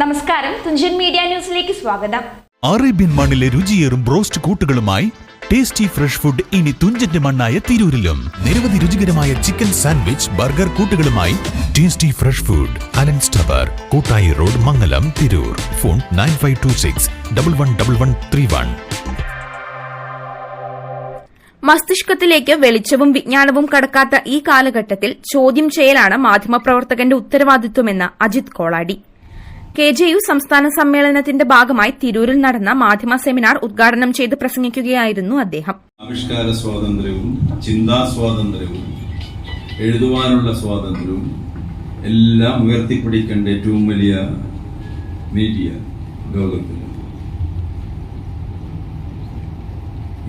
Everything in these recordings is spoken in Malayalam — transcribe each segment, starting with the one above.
നമസ്കാരം. തുഞ്ചൻ മീഡിയ ന്യൂസിലേക്ക് സ്വാഗതം. അറേബ്യൻ മണ്ണിലെ രുചിയേറും ബ്രോസ്റ്റ് കൂട്ടുകളുമായി ടേസ്റ്റി ഫ്രഷ് ഫുഡ് ഇനി തുഞ്ചന്റെ മണ്ണായ തിരൂരിലും. നിരവധി രുചികരമായ chicken sandwich burger കൂട്ടുകളുമായി tasty fresh food. Allen's tower Koottayi road Mangalam Tirur. Phone nine five two six double one double one three one. മസ്തിഷ്കത്തിലേക്ക് വെളിച്ചവും വിജ്ഞാനവും കടക്കാത്ത ഈ കാലഘട്ടത്തിൽ ചോദ്യം ചെയ്യലാണ് മാധ്യമപ്രവർത്തകന്റെ ഉത്തരവാദിത്വമെന്ന് Ajith Koladi. K J U സംസ്ഥാന സമ്മേളനത്തിന്റെ ഭാഗമായി തിരൂരിൽ നടന്ന മാധ്യമ സെമിനാർ ഉദ്ഘാടനം ചെയ്ത് പ്രസംഗിക്കുകയായിരുന്നു അദ്ദേഹം. ആവിഷ്കാര സ്വാതന്ത്ര്യവും ചിന്താ സ്വാതന്ത്ര്യവും എഴുതുവാനുള്ള സ്വാതന്ത്ര്യവും എല്ലാം ഉയർത്തിപ്പിടിക്കേണ്ട ഏറ്റവും വലിയ മീഡിയ ലോകത്തിൽ.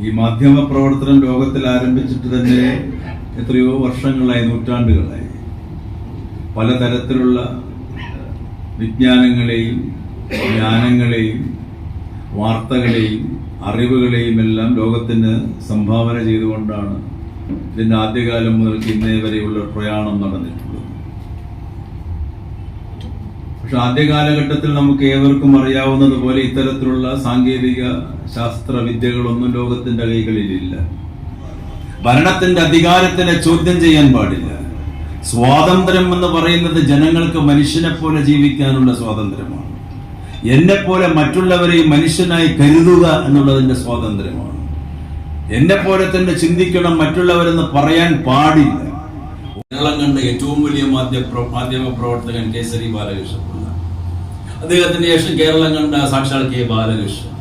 ഈ മാധ്യമ പ്രവർത്തനം ലോകത്തിൽ ആരംഭിച്ചിട്ട് തന്നെ എത്രയോ വർഷങ്ങളായി നൂറ്റാണ്ടുകളായി. പലതരത്തിലുള്ള വിജ്ഞാനങ്ങളെയും ജ്ഞാനങ്ങളെയും വാർത്തകളെയും അറിവുകളെയും എല്ലാം ലോകത്തിന് സംഭാവന ചെയ്തുകൊണ്ടാണ് ഇതിന്റെ ആദ്യകാലം മുതൽ ഇന്നേ വരെയുള്ള പ്രയാണം നടന്നിട്ടുള്ളത്. പക്ഷെ ആദ്യ കാലഘട്ടത്തിൽ നമുക്ക് ഏവർക്കും അറിയാവുന്നതുപോലെ ഇത്തരത്തിലുള്ള സാങ്കേതിക ശാസ്ത്ര വിദ്യകളൊന്നും ലോകത്തിന്റെ കൈകളിലില്ല. ഭരണത്തിന്റെ അധികാരത്തിനെ ചോദ്യം ചെയ്യാൻ പാടില്ല. സ്വാതന്ത്ര്യം എന്ന് പറയുന്നത് ജനങ്ങൾക്ക് മനുഷ്യനെ പോലെ ജീവിക്കാനുള്ള സ്വാതന്ത്ര്യമാണ്. എന്നെ പോലെ മറ്റുള്ളവരെയും മനുഷ്യനായി കരുതുക എന്നുള്ളതിന്റെ സ്വാതന്ത്ര്യമാണ്. എന്നെ പോലെ തന്നെ ചിന്തിക്കണം മറ്റുള്ളവരെന്ന് പറയാൻ പാടില്ല. കേരളം കണ്ട ഏറ്റവും വലിയ മാധ്യമ മാധ്യമ പ്രവർത്തകൻ കേസരി ബാലകൃഷ്ണപിള്ള അദ്ദേഹത്തിന് ശേഷം കേരളം കണ്ട സാക്ഷാൽ കെ ബാലകൃഷ്ണൻ.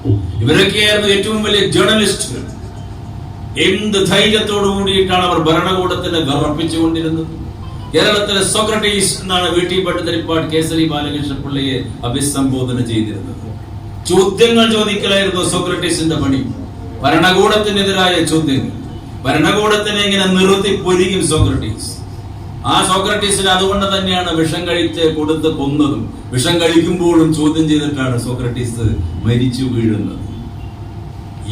ഇവരൊക്കെയായിരുന്നു ഏറ്റവും വലിയ ജേർണലിസ്റ്റുകൾ. എന്ത് ധൈര്യത്തോടു കൂടിയിട്ടാണ് അവർ ഭരണകൂടത്തിനെ വിറപ്പിച്ചുകൊണ്ടിരുന്നത്? കേരളത്തിലെ സോക്രട്ടീസ് എന്നാണ് വീട്ടിൽ പട്ടുതരിപ്പാട് കേസരി ബാലകൃഷ്ണ പിള്ളയെ അഭിസംബോധന ചെയ്തിരുന്നത്. ചോദ്യങ്ങൾ ചോദിക്കലായിരുന്നു സോക്രട്ടീസിന്റെ പണി. ഭരണകൂടത്തിനെതിരായ ചോദ്യങ്ങൾ. ഭരണകൂടത്തിനെ ഇങ്ങനെ നിർത്തി പൊരിക്കും സോക്രട്ടീസ്. ആ സോക്രട്ടീസിന് അതുകൊണ്ട് തന്നെയാണ് വിഷം കഴിച്ച് കൊടുത്ത് കൊന്നതും വിഷം കഴിക്കുമ്പോഴും ചോദ്യം ചെയ്തിട്ടാണ് സോക്രട്ടീസ് മരിച്ചു വീഴുന്നത്.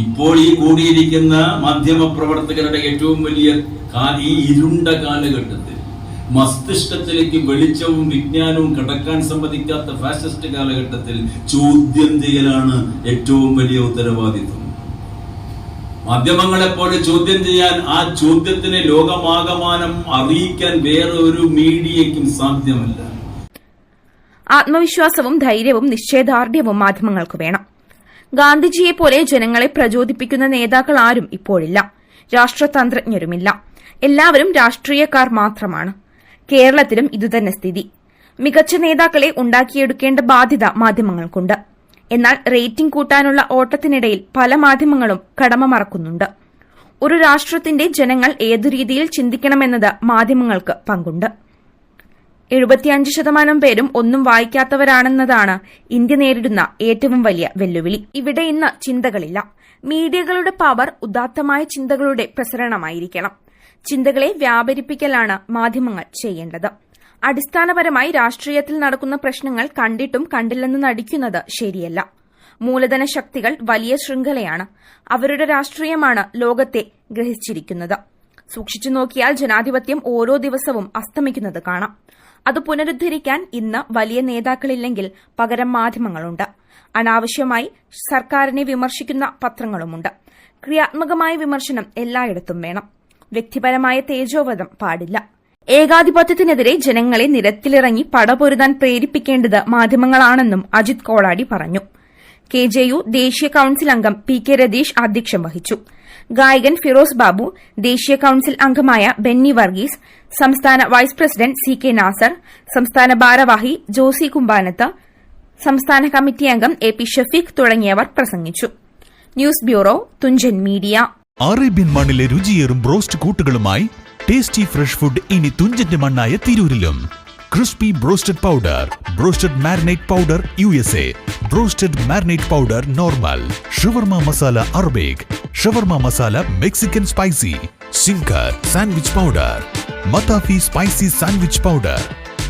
ഇപ്പോൾ ഈ കൂടിയിരിക്കുന്ന മാധ്യമ പ്രവർത്തകരുടെ ഏറ്റവും വലിയ ഈ ഇരുണ്ട കാലഘട്ടത്തിൽ മസ്തിഷ്കത്തിലേക്ക് വെളിച്ചവും വിജ്ഞാനവും കടക്കാൻ സമ്മതിക്കാത്ത ഫാസിസ്റ്റ് കാലഘട്ടത്തിൽ ചോദ്യം ചെയ്യലാണ് ഏറ്റവും വലിയ ഉത്തരവാദിത്വം. മാധ്യമങ്ങളെ ചോദ്യം ചെയ്യാൻ ആ ചോദ്യത്തിനെ ലോകമാകമാനം അറിയിക്കാൻ വേറെ ഒരു മീഡിയയ്ക്കും സാധ്യമല്ല. ആത്മവിശ്വാസവും ധൈര്യവും നിശ്ചയദാർഢ്യവും മാധ്യമങ്ങൾക്ക് വേണം. ഗാന്ധിജിയെ പോലെ ജനങ്ങളെ പ്രചോദിപ്പിക്കുന്ന നേതാക്കൾ ആരും ഇപ്പോഴില്ല. രാഷ്ട്രതന്ത്രജ്ഞരുമില്ല. എല്ലാവരും രാഷ്ട്രീയക്കാർ മാത്രമാണ്. കേരളത്തിലും ഇതുതന്നെ സ്ഥിതി. മികച്ച നേതാക്കളെ ഉണ്ടാക്കിയെടുക്കേണ്ട ബാധ്യത മാധ്യമങ്ങൾക്കുണ്ട്. എന്നാൽ റേറ്റിംഗ് കൂട്ടാനുള്ള ഓട്ടത്തിനിടയിൽ പല മാധ്യമങ്ങളും കടമ മറക്കുന്നുണ്ട്. ഒരു രാഷ്ട്രത്തിന്റെ ജനങ്ങൾ ഏതു രീതിയിൽ ചിന്തിക്കണമെന്നത് മാധ്യമങ്ങൾക്ക് പങ്കുണ്ട്. എഴുപത്തിയഞ്ച് ശതമാനം പേരും ഒന്നും വായിക്കാത്തവരാണെന്നതാണ് ഇന്ത്യ നേരിടുന്ന ഏറ്റവും വലിയ വെല്ലുവിളി. ഇവിടെ ഇന്ന് ചിന്തകളില്ല. മീഡിയകളുടെ പവർ ഉദാത്തമായ ചിന്തകളുടെ പ്രസരണമായിരിക്കണം. ചിന്തകളെ വ്യാപരിപ്പിക്കലാണ് മാധ്യമങ്ങൾ ചെയ്യേണ്ടത്. അടിസ്ഥാനപരമായി രാഷ്ട്രീയത്തിൽ നടക്കുന്ന പ്രശ്നങ്ങൾ കണ്ടിട്ടും കണ്ടില്ലെന്ന് നടിക്കുന്നത് ശരിയല്ല. മൂലധന ശക്തികൾ വലിയ ശൃംഖലയാണ്. അവരുടെ രാഷ്ട്രീയമാണ് ലോകത്തെ ഗ്രഹിച്ചിരിക്കുന്നത്. സൂക്ഷിച്ചു നോക്കിയാൽ ജനാധിപത്യം ഓരോ ദിവസവും അസ്തമിക്കുന്നത് കാണാം. അത് പുനരുദ്ധരിക്കാൻ ഇന്ന് വലിയ നേതാക്കളില്ലെങ്കിൽ പകരം മാധ്യമങ്ങളുണ്ട്. അനാവശ്യമായി സർക്കാരിനെ വിമർശിക്കുന്ന പത്രങ്ങളുമുണ്ട്. ക്രിയാത്മകമായ വിമർശനം എല്ലായിടത്തും വേണം. വ്യക്തിപരമായ തേജോവധം പാടില്ല. ഏകാധിപത്യത്തിനെതിരെ ജനങ്ങളെ നിരത്തിലിറങ്ങി പടപൊരുതാൻ പ്രേരിപ്പിക്കേണ്ടത് മാധ്യമങ്ങളാണെന്നും അജിത് കോളാടി പറഞ്ഞു. കെ ജെ യു ദേശീയ കൌൺസിൽ അംഗം പി കെ രതീഷ് അധ്യക്ഷം വഹിച്ചു. ഗായകൻ ഫിറോസ് ബാബു ദേശീയ കൌൺസിൽ അംഗമായ ബെന്നി വർഗീസ് സംസ്ഥാന vice president C K Nasar സംസ്ഥാന ഭാരവാഹി ജോസി കുമ്പാനത്ത് സംസ്ഥാന കമ്മിറ്റി അംഗം എ പി ഷഫീഖ് തുടങ്ങിയവർ പ്രസംഗിച്ചു. News bureau Thunchan media. Arabian മണ്ണിലെ രുചിയേറും ബ്രോസ്റ്റ് കൂട്ടുകളുമായി ടേസ്റ്റി ഫ്രഷ് ഫുഡ് ഇനി തുഞ്ചന്റെ മണ്ണായ തിരൂരിലും. Crispy broasted powder broasted marinate powder U S A broasted marinate powder normal shawarma masala Arabic shawarma masala Mexican spicy zinger sandwich powder മത്താഫി spicy sandwich powder